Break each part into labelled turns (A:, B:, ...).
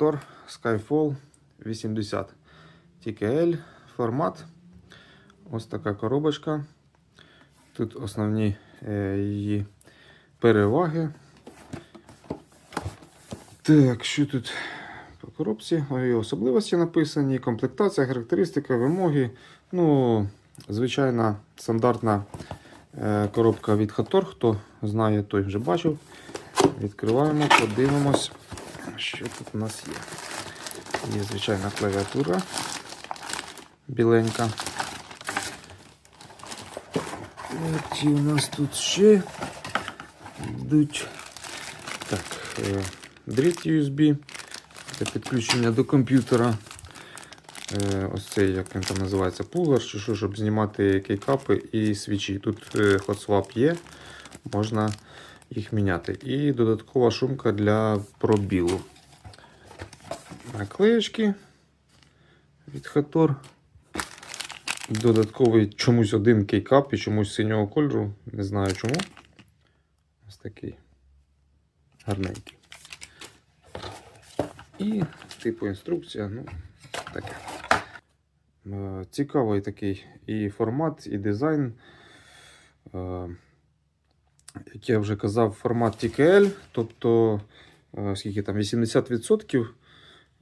A: Hator Skyfall 80 TKL формат. Ось така коробочка. Тут основні е, її переваги. Так, що тут по коробці? Її особливості написані, комплектація, характеристика, вимоги. Ну, звичайна стандартна е, коробка від Hator. Хто знає, той вже бачив. Відкриваємо, подивимось, що тут у нас є. Є звичайна клавіатура біленька. Які у нас тут ще йдуть. Так, е, дріт USB для підключення до комп'ютера. Е, Ось цей, як він там називається, пулер, чи що, щоб знімати кейкапи і свічі. Тут е, swap є, можна їх міняти. І додаткова шумка для пробілу. Наклеєчки від Hator. Додатковий чомусь один кейкап і чомусь синього кольору. Не знаю чому. Ось такий гарненький. І типу інструкція. Ну, таке. Е, Цікавий такий і формат, і дизайн. Як я вже казав, формат TKL, тобто е, скільки там 80%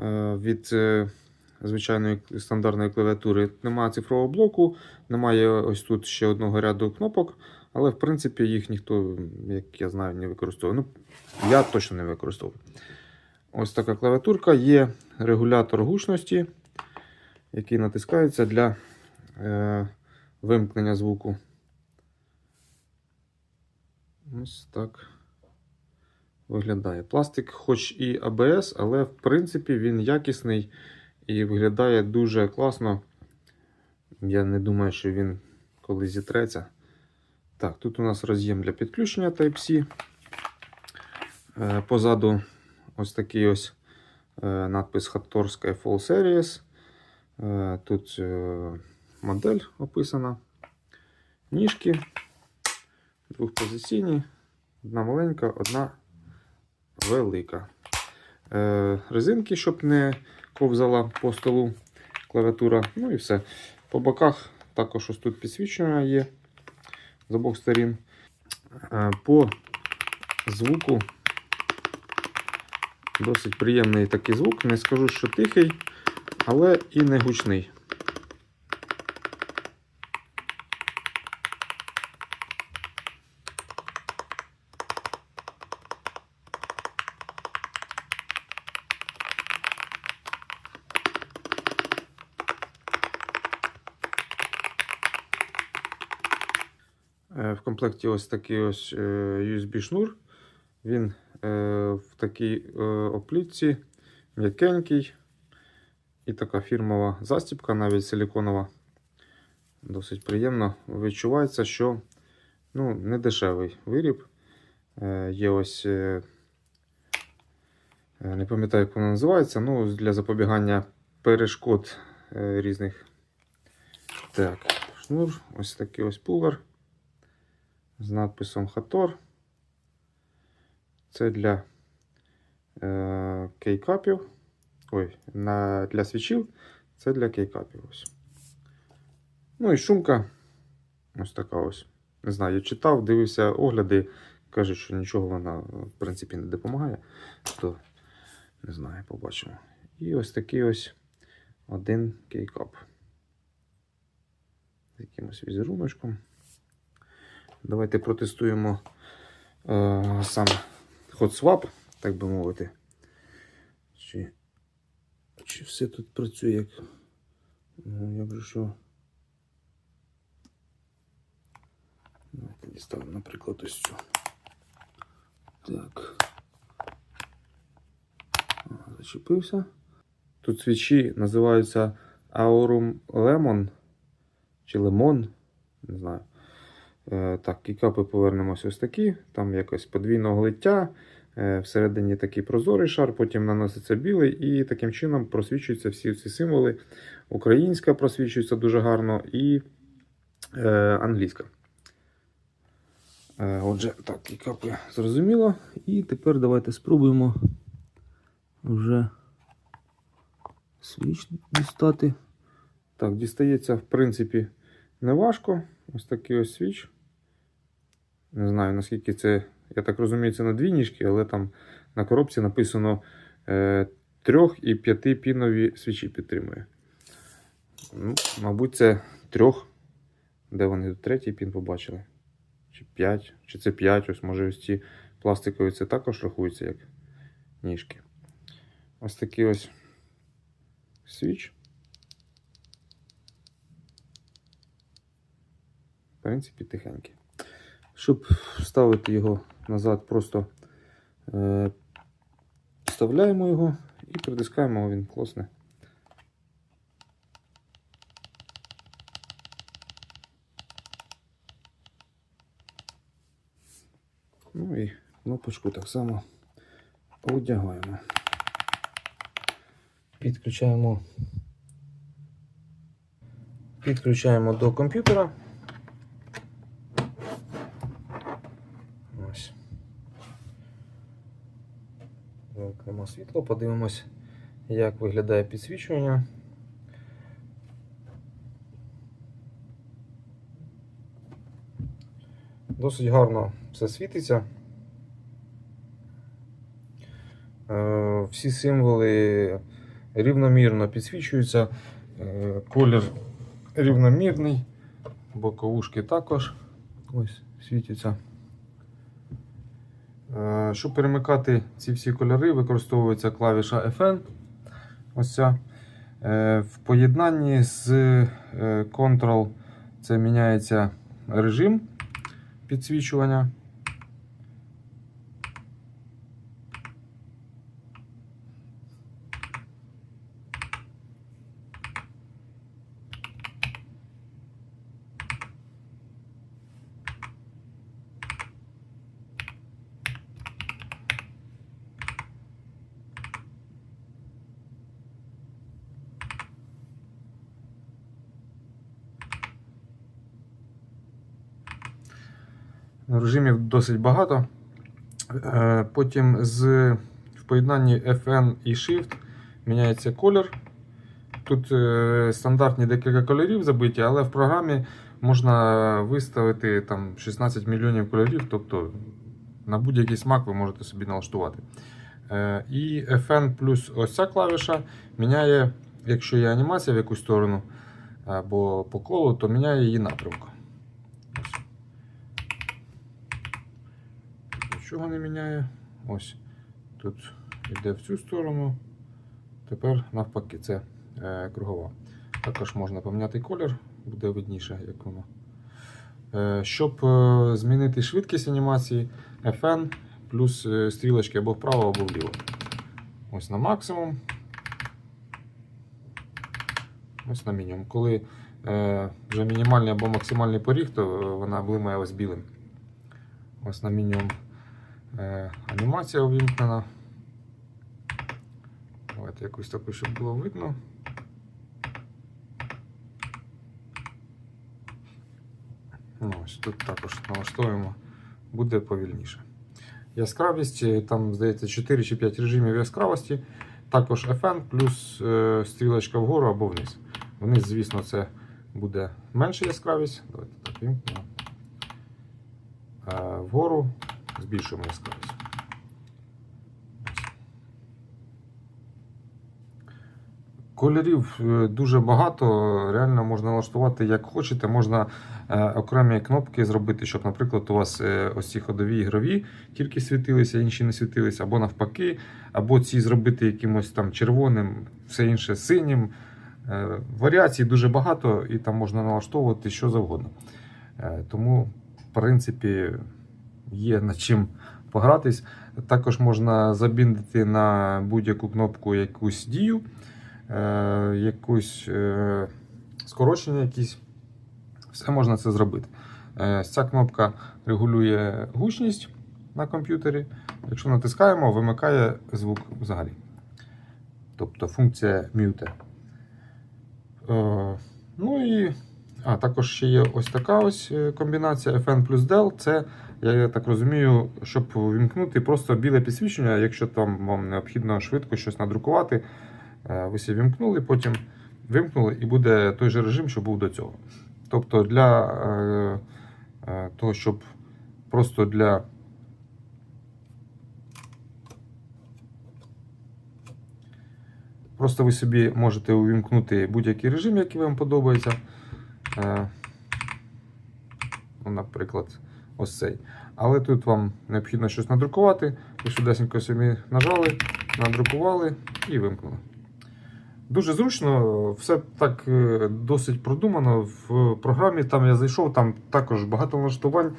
A: е, від е, звичайної стандартної клавіатури. Немає цифрового блоку, немає ось тут ще одного ряду кнопок, але в принципі їх ніхто, як я знаю, не використовує. Ну, я точно не використовую. Ось така клавіатурка, є регулятор гучності, який натискається для вимкнення звуку. Ось так виглядає. Пластик, хоч і ABS, але в принципі він якісний і виглядає дуже класно. Я не думаю, що він колись зітреться. Так, тут у нас роз'єм для підключення Type-C. Е, Позаду ось такий ось е, надпис Hator Skyfall Series. Е, Тут модель описана. Ніжки двохпозиційні, одна маленька, одна велика. Е, Резинки, щоб не ковзала по столу клавіатура. Ну і все. По боках також ось тут підсвічення є з обох сторін. Е, По звуку досить приємний такий звук. Не скажу, що тихий, але і не гучний. В комплекті ось такий ось е, USB-шнур. Він е, в такій е, оплітці м'якенький. І така фірмова застібка, навіть силіконова. Досить приємно. Відчувається, що ну, не дешевий виріб. Е, Є ось, е, е, не пам'ятаю, як вона називається, ну, для запобігання перешкод е, різних. Так, шнур, ось такий ось пулер з надписом Hator. Це для е, кейкапів. Ой, на, для свічів. Це для кейкапів. Ну і шумка. Ось така ось. Не знаю, я читав, дивився огляди. Кажуть, що нічого вона, в принципі, не допомагає. То не знаю, побачимо. І ось такий ось один кейкап. З якимось візеруночком. Давайте протестуємо е, сам HotSwap, так би мовити. Чи, чи все тут працює як. Ну, як же що. Давайте діставимо, наприклад, ось цю. Так. Зачепився. Тут свічі називаються Aurum Lemon чи Lemon, не знаю. Е, Так, кікапи повернемось ось такі. Там якось подвійного лиття. Е, Всередині такий прозорий шар, потім наноситься білий, і таким чином просвічуються всі ці символи. Українська просвічується дуже гарно і е, англійська. Е, Отже, так, кікапи зрозуміло. І тепер давайте спробуємо вже свіч дістати. Так, дістається, в принципі, не важко. Ось такий ось свіч. Не знаю, наскільки це, я так розумію, це на дві ніжки, але там на коробці написано е, трьох і п'ятипінові свічі підтримує. Ну, мабуть, це трьох. Де вони третій пін побачили? Чи 5, чи це 5, ось може ось ці пластикові це також рахується як ніжки. Ось такий ось свіч. В принципі, тихенький. Щоб вставити його назад, просто е, вставляємо його і притискаємо, він класне. Ну і кнопочку так само одягаємо. Підключаємо. Підключаємо до комп'ютера. Ось. Вимкнемо світло, подивимось, як виглядає підсвічування. Досить гарно все світиться. Е, Всі символи рівномірно підсвічуються. Е, Колір рівномірний, боковушки також ось світяться. Щоб перемикати ці всі кольори, використовується клавіша FN. Ось ця. Е, В поєднанні з е, Ctrl це міняється режим підсвічування. Режимів досить багато. Е, Потім з, в поєднанні FN і Shift міняється колір. Тут е, стандартні декілька кольорів забиті, але в програмі можна виставити там 16 мільйонів кольорів, тобто на будь-який смак ви можете собі налаштувати. Е, І FN плюс ось ця клавіша міняє, якщо є анімація в якусь сторону або по колу, то міняє її напрямку. Ось. Нічого не міняє. Ось тут йде в цю сторону. Тепер навпаки, це е, кругова. Також можна поміняти колір, буде видніше, як воно. Е, щоб е, змінити швидкість анімації, FN плюс е, стрілочки або вправо, або вліво. Ось на максимум. Ось на мінімум. Коли е, вже мінімальний або максимальний поріг, то е, вона блимає ось білим. Ось на мінімум е, анімація увімкнена. Давайте якусь таку, щоб було видно. Ну, ось тут також налаштовуємо, буде повільніше. Яскравість, е, там, здається, 4 чи 5 режимів яскравості. Також FN плюс е, стрілочка вгору або вниз. Вниз, звісно, це буде менша яскравість. Давайте так вімкнемо. А вгору збільшуємо яскравість. Кольорів е, дуже багато, реально можна налаштувати як хочете. Можна е, окремі кнопки зробити, щоб, наприклад, у вас е, ось ці ходові ігрові тільки світилися, інші не світилися, або навпаки, або ці зробити якимось там червоним, все інше синім. Варіацій дуже багато, і там можна налаштовувати що завгодно. Тому, в принципі, є над чим погратись. Також можна забіндити на будь-яку кнопку якусь дію, е, якусь е, скорочення якісь. Все можна це зробити. Е, Ця кнопка регулює гучність на комп'ютері. Якщо натискаємо, вимикає звук взагалі. Тобто функція mute. Е, Ну і а, також ще є ось така ось е, комбінація FN плюс DEL. Це, я так розумію, щоб вімкнути просто біле підсвічення, якщо там вам необхідно швидко щось надрукувати. Е, Ви собі вимкнули, потім вимкнули, і буде той же режим, що був до цього. Тобто для е, е, того, щоб просто для Просто ви собі можете увімкнути будь-який режим, який вам подобається. Ну, наприклад, ось цей. Але тут вам необхідно щось надрукувати. Ви швидесенько собі нажали, надрукували і вимкнули. Дуже зручно, все так е, досить продумано. В програмі там я зайшов, там також багато налаштувань.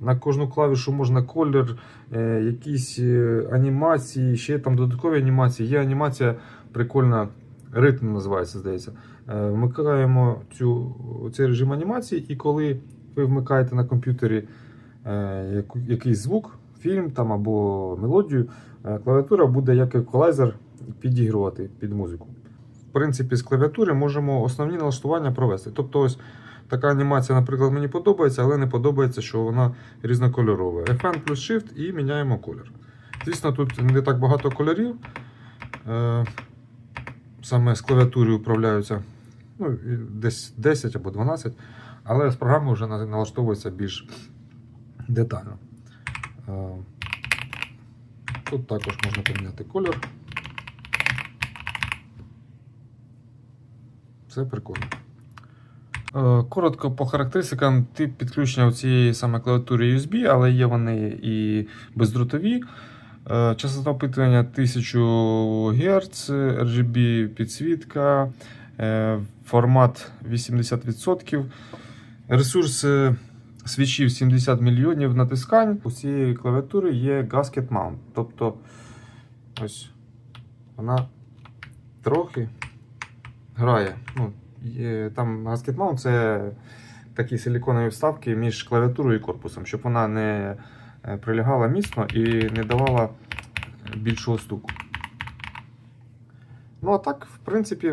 A: На кожну клавішу можна колір, е, якісь е, анімації, ще там додаткові анімації. Є анімація прикольна, ритм називається, здається. Вмикаємо цю, цей режим анімації, і коли ви вмикаєте на комп'ютері якийсь звук, фільм там або мелодію, е, клавіатура буде як еквалайзер підігрувати під музику. В принципі, з клавіатури можемо основні налаштування провести. Тобто, ось така анімація, наприклад, мені подобається, але не подобається, що вона різнокольорова. FN плюс Shift і міняємо колір. Звісно, тут не так багато кольорів. Е, Саме з клавіатури управляються ну, десь 10 або 12, але з програми вже налаштовується більш детально. Е, Тут також можна поміняти колір. Все прикольно. Е, Коротко по характеристикам, тип підключення у цієї саме клавіатури USB, але є вони і бездротові. Е, Частота опитування 1000 Гц, RGB підсвітка, формат 80%, ресурс е, свічів 70 мільйонів натискань. У цієї клавіатури є Gasket Mount. Тобто ось вона трохи грає. Ну, є, там Gasket Mount це такі силіконові вставки між клавіатурою і корпусом, щоб вона не е, прилягала міцно і не давала більшого стуку. Ну, а так, в принципі,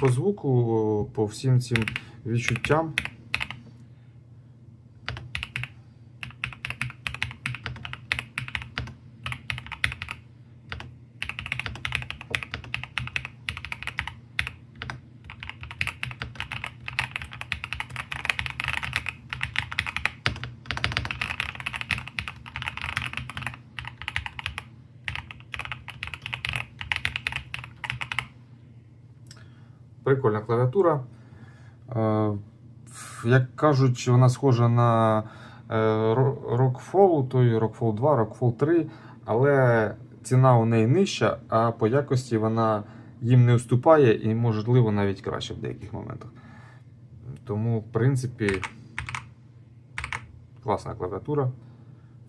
A: по звуку, по всім цим відчуттям. Прикольна клавіатура. Е, Як кажуть, вона схожа на е, Rockfall, той Rockfall 2, Rockfall 3, але ціна у неї нижча, а по якості вона їм не уступає і, можливо, навіть краще в деяких моментах. Тому, в принципі, класна клавіатура.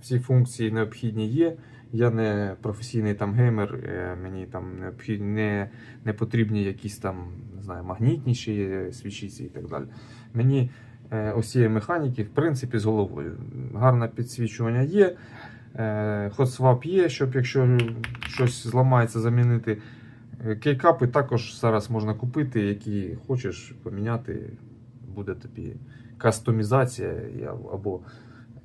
A: Всі функції необхідні є. Я не професійний там геймер, е, мені там не, не потрібні якісь там не знаю, магнітніші свічиці і так далі. Мені е, ось механіки, в принципі, з головою. Гарне підсвічування є, е, хотсвап є, щоб якщо щось зламається, замінити. Е, Кейкапи також зараз можна купити, які хочеш поміняти, буде тобі кастомізація або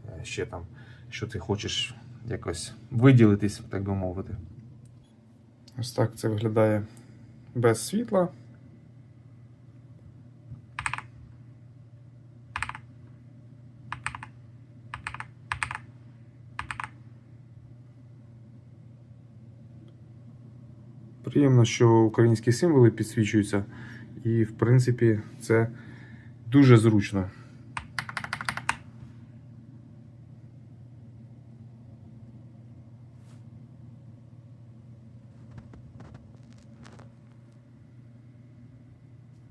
A: е, ще там, що ти хочеш якось виділитись, так би мовити. Ось так це виглядає без світла. Приємно, що українські символи підсвічуються, і в принципі це дуже зручно.